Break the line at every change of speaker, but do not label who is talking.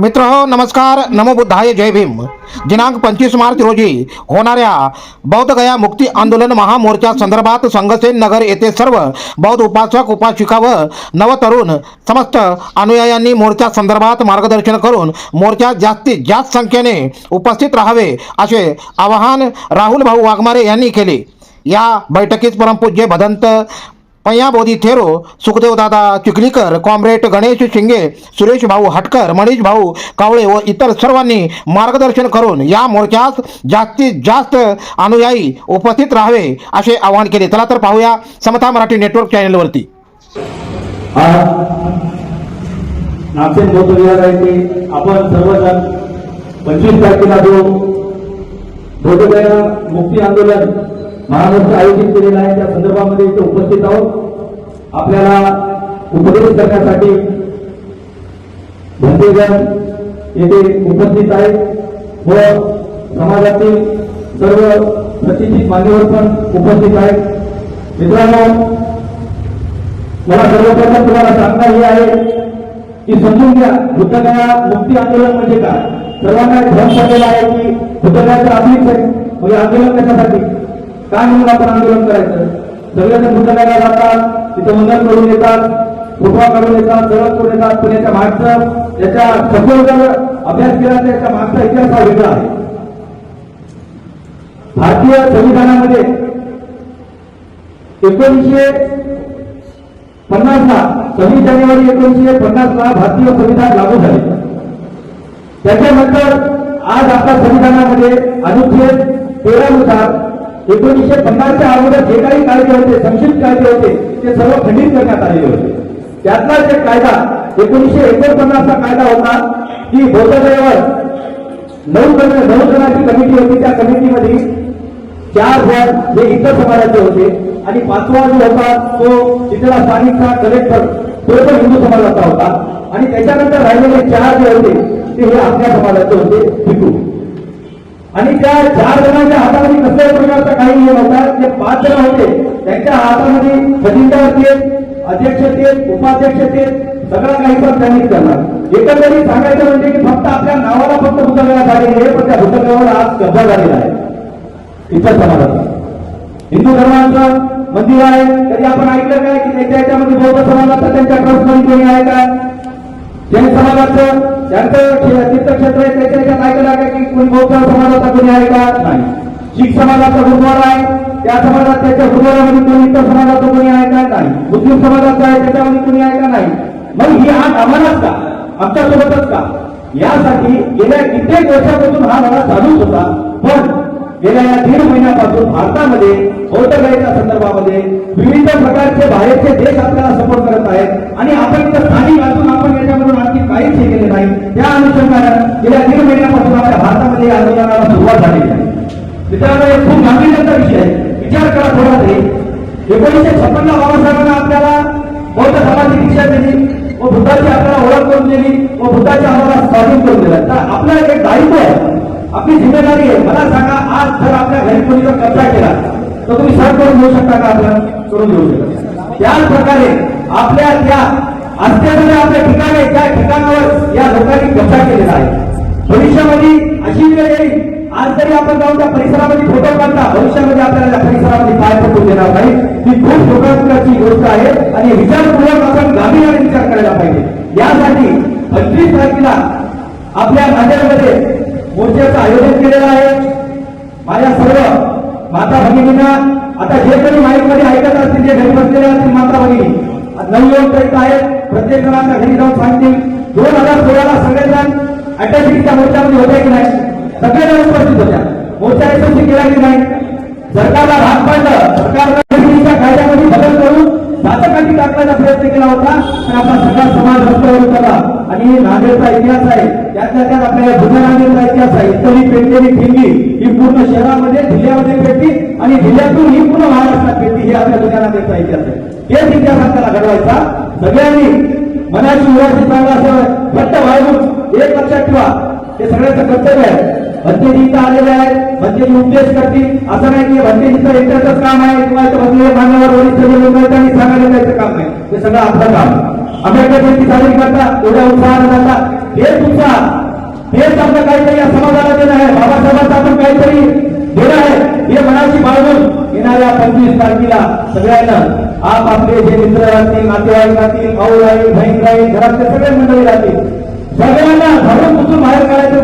मित्र नमस्कार. नमो बुद्धाय जय भीम. दिनांक पंचवीस मार्च रोजी होणाऱ्या बौद्धगया मुक्ती आंदोलन महामोर्चा संदर्भात संघसेन नगर येथे सर्व बौद्ध उपासक उपासिका व नवतरुण समस्त अनुयायांनी मोर्चा संदर्भात मार्गदर्शन करून मोर्चात जास्तीत जास्त संख्येने उपस्थित राहावे असे आवाहन राहुल भाऊ वाघमारे यांनी केले. या बैठकीत परमपूज्य भदंत पय्याबोधी थेरो सुखदेवदादा चिखलीकर कॉम्रेड गणेश शिंगे सुरेश भाऊ हटकर मनीष भाऊ कावळे व इतर सर्वांनी मार्गदर्शन करून या मोर्चास जास्तीत जास्त अनुयायी उपस्थित राहावे असे आवाहन केले. चला तर पाहूया समता मराठी नेटवर्क चॅनलवरती
आपण सर्वजण पंचवीस तारखेला जो बौद्धगया मुक्ती आंदोलन महाराष्ट्र आयोजित केलेलं आहे. त्या संदर्भामध्ये इथे उपस्थित आहोत. आपल्याला उपदेश करण्यासाठी भंतेगण येथे उपस्थित आहेत व समाजातील सर्व प्रतिष्ठित मान्यवर पण उपस्थित आहेत. मित्रांनो मला सर्वप्रथम तुम्हाला सांगणं हे आहे की समजून घ्या बुद्धगया मुक्ती आंदोलन म्हणजे काय? सर्वांना एक भ्रम पडलेला आहे की बुद्धगयाचं आधीच आहे. म्हणजे आंदोलन कशासाठी? काय म्हणून आपण आंदोलन करायचं? सगळेजण पुस्तकाला जातात तिथं वंदन करून येतात फुटवा काढून येतात सगळं करून येतात पण याच्या मागचं त्याच्या सखोल जर अभ्यास केला तर याच्या मागचा इतिहास हा वेगळा आहे. भारतीय संविधानामध्ये एकोणीसशे पन्नासला सव्वीस जानेवारी एकोणीसशे पन्नासला भारतीय संविधान लागू झाले. त्याच्यानंतर आज आपल्या संविधानामध्ये अनुच्छेद तेरानुसार एकोणीसशे पन्नासच्या अगोदर जे काही कायदे होते संक्षिप्त कायदे होते ते सर्व खंडित करण्यात आलेले होते. त्यातला एक कायदा एकोणीसशे एकोणपन्नासचा कायदा होता की बौद्धगयावर नऊ जण नऊ जणांची कमिटी होती. त्या कमिटीमध्ये चार जण हे इतर समाजाचे होते आणि पाचवा जो होता तो तिथला स्थानिकचा कलेक्टर तो पण हिंदू समाजाचा होता. आणि त्याच्यानंतर राहिलेले चार जे होते ते हे आपल्या समाजाचे होते भिकू आणि त्या चार जणांच्या हातामध्ये कसल्याही प्रकारचा काही नियम होता ते पाच जण होते. त्यांच्या हातामध्ये खजिनदार अध्यक्ष ते उपाध्यक्ष ते सगळा काही पण त्यांनी करणार. एकंदरीत सांगायचं म्हणजे की फक्त आपल्या नावाला फक्त भूतगया आलेली आहे पण त्या भूतगयावर आज कब्जा झालेला आहे. इतर समाजाचा हिंदू धर्माचं मंदिर आहे तरी आपण ऐकलं काय की त्याच्या याच्यामध्ये बौद्ध समाजाचा त्यांच्या ट्रस्टमध्ये कोणी आहे का? जैन समाजाचं त्यांचं क्षे- तीर्थक्षेत्र आहे त्याच्या याच्यात ऐकलं काय की कोणी बौद्ध समाजाचा कोणी आहे का? नाही. शीख समाजाचा गुरुद्वारा आहे त्या समाजात त्याच्या गुरुद्वारामध्ये कोणी इतर समाजाचा कोणी आहे का? नाही. मुस्लिम समाजाचा आहे त्याच्यामध्ये कोणी आहे का? नाही. मग ही आज आम्हालाच का? आमच्यासोबतच का? यासाठी गेल्या कित्येक वर्षापासून हा लढा चालूच होता पण गेल्या या दीड महिन्यापासून भारतामध्ये बौद्ध संदर्भामध्ये विविध प्रकारचे बाहेरचे देश आपल्याला सपोर्ट करत नाही गेल्या दीड महिन्यापासून आपल्या भारतामध्ये या आंदोलनाला सुरुवात झालेली आहे. मित्रांनो हे खूप गांभीर्याचा विषय आहे. विचार करा थोडा तरी. एकोणीसशे छप्पन्न बाबासाहेबांना आपल्याला बौद्ध समाजाची दीक्षा दिली. व बुद्धाची आपल्याला ओळख करून दिली. व बुद्धाची आम्हाला स्वाधीन करून दिला. तर आपलं एक दायित्व आहे. आपली जिम्मेदारी आहे. मला सांगा आज जर आपल्या घरी कोणी जर कब्जा केला तर तुम्ही सर करून घेऊ शकता का आपल्याला करून घेऊ शकता. त्याच प्रकारे आपल्या त्या असलेल्या आपल्या ठिकाणी त्या ठिकाणावर या लोकांनी कब्जा केलेला आहे. भविष्यामध्ये अशी वेळ येईल आज जरी आपण जाऊन त्या परिसरामध्ये फोटो काढता भविष्यामध्ये आपल्याला त्या परिसरामध्ये पाय पडून देणार नाही. ही खूप धोकाची गोष्ट आहे आणि विचारपूर्वक आपण गांभीर्याने विचार करायला पाहिजे. यासाठी पंचवीस तारखेला आपल्या नांदेडमध्ये मोर्चाचं आयोजन केलेलं आहे. माझ्या सर्व माता भगिनींना आता जे कोणी माईकमध्ये ऐकत असतील जे घरी बसलेले असतील माता भगिनी नऊ प्रयत्न आहेत. प्रत्येक जणांना घरी जाऊन सांगतील. दोन हजार सोळाला सगळेजण अटॅचिटीच्या मोर्चामध्ये होते की नाही? सगळेजण उपस्थित होत्या. मोर्चा यशस्वी केला की नाही? सरकारला भाग पाडलं. सरकारनं कायद्यामध्ये बदल करून जातकाठी टाकण्याचा प्रयत्न केला होता. तर आपला सगळा समाज रस्त्यावर उतरला आणि नांदेडचा इतिहास आहे त्यातल्या त्यात आपल्या जुन्या नांदेडचा इतिहास आहे. इतरी पेटलेली ठिंगी ही पूर्ण शहरामध्ये जिल्ह्यामध्ये पेटली आणि जिल्ह्यातून ही पूर्ण महाराष्ट्रात पेटली. हे आपल्या जुन्या नांदेडचा इतिहास आहे. हेच इतिहास आपल्याला घडवायचा. सगळ्यांनी मनाची उराशी चांगला असं घट्ट वाळून एक लक्षात ठेवा हे सगळ्याचं कर्तव्य आहे. भंतेजी इथं आलेले आहेत भंतेजी उपदेश करतील. असं नाही की भंतेजीचं एकट्याचं काम आहे किंवा इथं बसलेले मान्यवर वरिष्ठ लोक आहेत त्यांनी सांगायला जायचं काम नाही. हे सगळं आपलं काम. आंबेडकर जयंती साजरी करतात एवढ्या उत्साहाने जातात हेच उत्साह हेच आपलं काहीतरी या समाजाला देणं आहे. बाबासाहेबांचं आपण काहीतरी देणं आहे. हे मनाची बाळगून येणाऱ्या पंचवीस तारखेला सगळ्यांना आप आपले जे मित्र राहतील नातेवाईक राहतील भाऊ राहील बहीण राहील घरातले सगळे मंडळी राहतील. सगळ्यांना धरून पुसून बाहेर काढायचं